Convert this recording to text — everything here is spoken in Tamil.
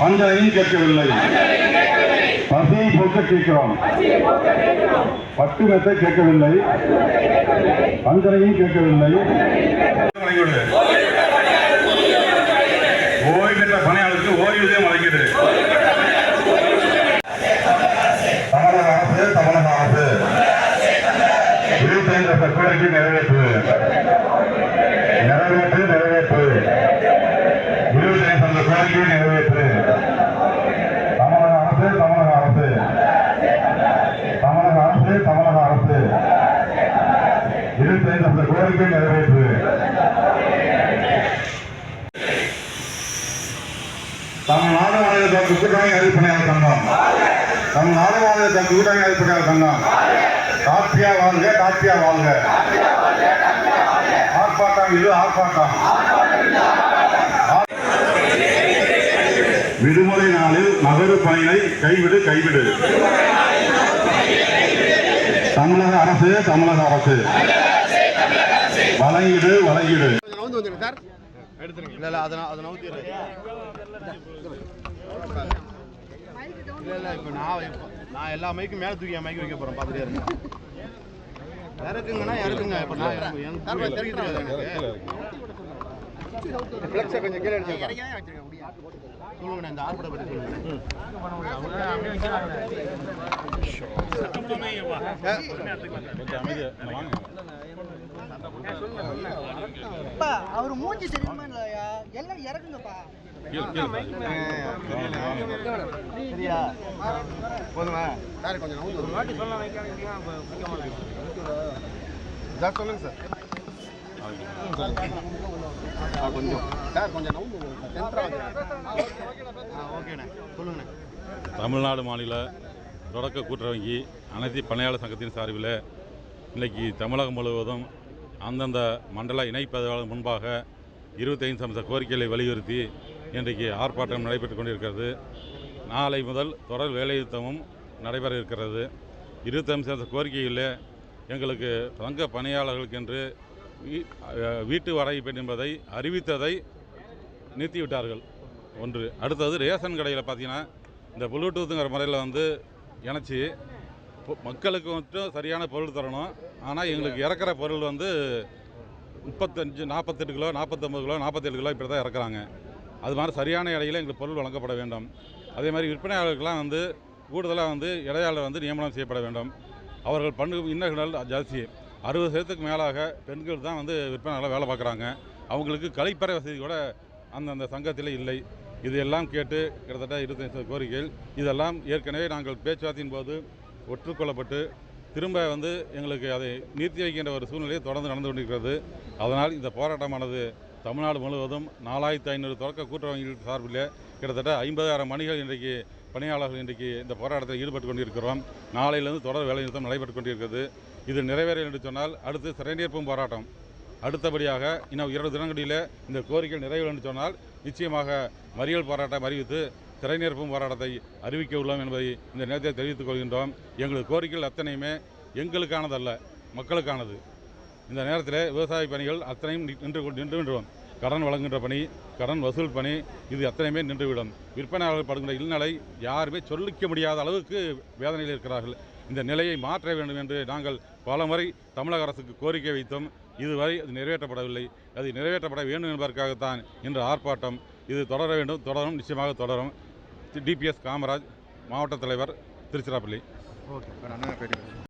அஞ்சலையும் கேட்கவில்லை. பசியை போக்க கேட்கிறோம். பட்டுமத்தை கேட்கவில்லை. அஞ்சலையும் கேட்கவில்லை. ஓய்வு பெற்ற பணியாளருக்கு ஓய்வூதியம் வழங்கியது. தமிழக அரசு தமிழக அரசு. இருபத்தைந்து லட்சம் கோரிக்கை நிறைவேற்று. நிறைவேற்று இருபத்தைந்து லட்சம் கோரிக்கை நிறைவேற்று தமிழக அரசு தமிழக அரசு தமிழக அரசு தமிழக அரசு இருபத்தைந்து லட்சம் கோரிக்கை நிறைவேற்று. நாடு மாநில தனக்கு கூட்டணி அறிவிப்பணியாளர் சங்கம் தமிழ்நாடு மாநில தனக்கு கூட்டணி அறிவிப்பணியாளர் சங்கம் காப்பியா வாழ்க காப்பியா வாழ்க. ஆர்ப்பாட்டம் இது ஆர்ப்பாட்டம். விடுமுறை நாளில் நகரு பணியை கைவிடு கைவிடு. தமிழக அரசு தமிழக அரசு. வழங்கிடு வழங்கிடு சார் எடுத்துருங்க இல்லை இல்லை அதை நான் அதை நவுத்திடுறேன் இல்லை இல்லை இப்போ நான் நான் எல்லா மைக்கும் மேலே தூக்கி என் மைக்கு வைக்க போகிறேன் பார்த்துட்டே இருக்கேன் இறக்குங்கன்னா இறக்குங்க இப்போ நான் இறங்கு எனக்கு எனக்கு ஃப்ளெக்ஸை கொஞ்சம் கீழே அடிச்சிருக்கேன் சொல்லுங்கண்ணே இந்த பற்றி சொல்லுங்க அப்பா, அவர் மூஞ்சி சரியுமா இல்லையா? எல்லாம் சரியா? போதுமா? சார் கொஞ்சம் நவுந்து ஒரு வாட்டி சார் சொல்லுங்க சார். ஆ, கொஞ்சம். சார் கொஞ்சம் ஓகேண்ணே. சொல்லுங்கண்ணே. தமிழ்நாடு மாநில தொடக்க கூட்டுறவங்கி அனைத்து பணியாளர் சங்கத்தின் சார்பில் இன்றைக்கி தமிழகம் முழுவதும் அந்தந்த மண்டல இணைப்பதற்கு முன்பாக இருபத்தைந்து அம்ச கோரிக்கைகளை வலியுறுத்தி இன்றைக்கு ஆர்ப்பாட்டம் நடைபெற்று கொண்டிருக்கிறது. நாளை முதல் தொடர் வேலைநிறுத்தமும் நடைபெற இருக்கிறது. இருபத்தஞ்சு அம்ச கோரிக்கையில் எங்களுக்கு சங்க பணியாளர்களுக்கென்று வீ- வீட்டு வாடகை பெண் என்பதை அறிவித்ததை நிறுத்திவிட்டார்கள். ஒன்று. அடுத்தது ரேஷன் கடையில் பார்த்தீங்கன்னா இந்த ப்ளூடூத்துங்கிற முறையில் வந்து இணைச்சி பொ- மக்களுக்கு மட்டும் சரியான பொருள் தரணும். ஆனால் எங்களுக்கு இறக்குற பொருள் வந்து முப்பத்தஞ்சு நாற்பத்தெட்டு கிலோ நாற்பத்தொம்பது கிலோ நாற்பத்தேழு கிலோ இப்படி தான் இறக்குறாங்க. அது மாதிரி சரியான இடையில எங்களுக்கு பொருள் வழங்கப்பட வேண்டும். அதே மாதிரி விற்பனையாளர்களுக்கெல்லாம் வந்து கூடுதலாக வந்து இடையாளர் வந்து நியமனம் செய்யப்பட வேண்டும். அவர்கள் பண்பு இன்னர்கள் ஜாஸ்தி. அறுபது சதத்துக்கு மேலாக பெண்கள் தான் வந்து விற்பனையாளர் வேலை பார்க்குறாங்க. அவங்களுக்கு கழிப்பறை வசதி கூட அந்தந்த சங்கத்தில் இல்லை. இது எல்லாம் கேட்டு கிட்டத்தட்ட இருபத்தஞ்சு கோரிக்கைகள். இதெல்லாம் ஏற்கனவே நாங்கள் பேச்சுவார்த்தையின் போது ஒற்றுக்கொள்ளப்பட்டு திரும்ப வந்து எங்களுக்கு அதை நிறுத்தி வைக்கின்ற ஒரு சூழ்நிலையை தொடர்ந்து நடந்து கொண்டிருக்கிறது. அதனால் இந்த போராட்டமானது தமிழ்நாடு முழுவதும் நாலாயிரத்து ஐநூறு தொடக்க கூட்டுறவங்கள் சார்பில் கிட்டத்தட்ட ஐம்பதாயிரம் மணிகள் இன்றைக்கு பணியாளர்கள் இன்றைக்கு இந்த போராட்டத்தில் ஈடுபட்டு கொண்டிருக்கிறோம். நாளையிலிருந்து தொடர் வேலைநிறுத்தம் நடைபெற்று கொண்டிருக்கிறது. இது நிறைவேற என்று சொன்னால் அடுத்து சிறைநீர்ப்பும் போராட்டம். அடுத்தபடியாக இன்னும் இரண்டு தினங்களில் இந்த கோரிக்கை நிறைவேறும் என்று சொன்னால் நிச்சயமாக மறியல் போராட்டம் அறிவித்து திரைநிரப்பும் போராட்டத்தை அறிவிக்க உள்ளோம் என்பதை இந்த நேரத்தில் தெரிவித்துக் கொள்கின்றோம். எங்களது கோரிக்கைகள் அத்தனையுமே எங்களுக்கானதல்ல மக்களுக்கானது. இந்த நேரத்தில் விவசாய பணிகள் அத்தனையும் நின்று கொண்டு- நின்று விடுவோம் கடன் வழங்குகின்ற பணி கடன் வசூல் பணி இது அத்தனையுமே நின்றுவிடும். விற்பனையாளர்கள் படுகின்ற இல்நிலை யாருமே சொல்லிக்க முடியாத அளவுக்கு வேதனையில் இருக்கிறார்கள். இந்த நிலையை மாற்ற வேண்டும் என்று நாங்கள் பலமுறை தமிழக அரசுக்கு கோரிக்கை வைத்தோம். இதுவரை அது நிறைவேற்றப்படவில்லை. அது நிறைவேற்றப்பட வேண்டும் என்பதற்காகத்தான் இன்று ஆர்ப்பாட்டம். இது தொடர வேண்டும் தொடரும் நிச்சயமாக தொடரும். டிபிஎஸ் காமராஜ் மாவட்ட தலைவர் திருச்சிராப்பள்ளி ஓகே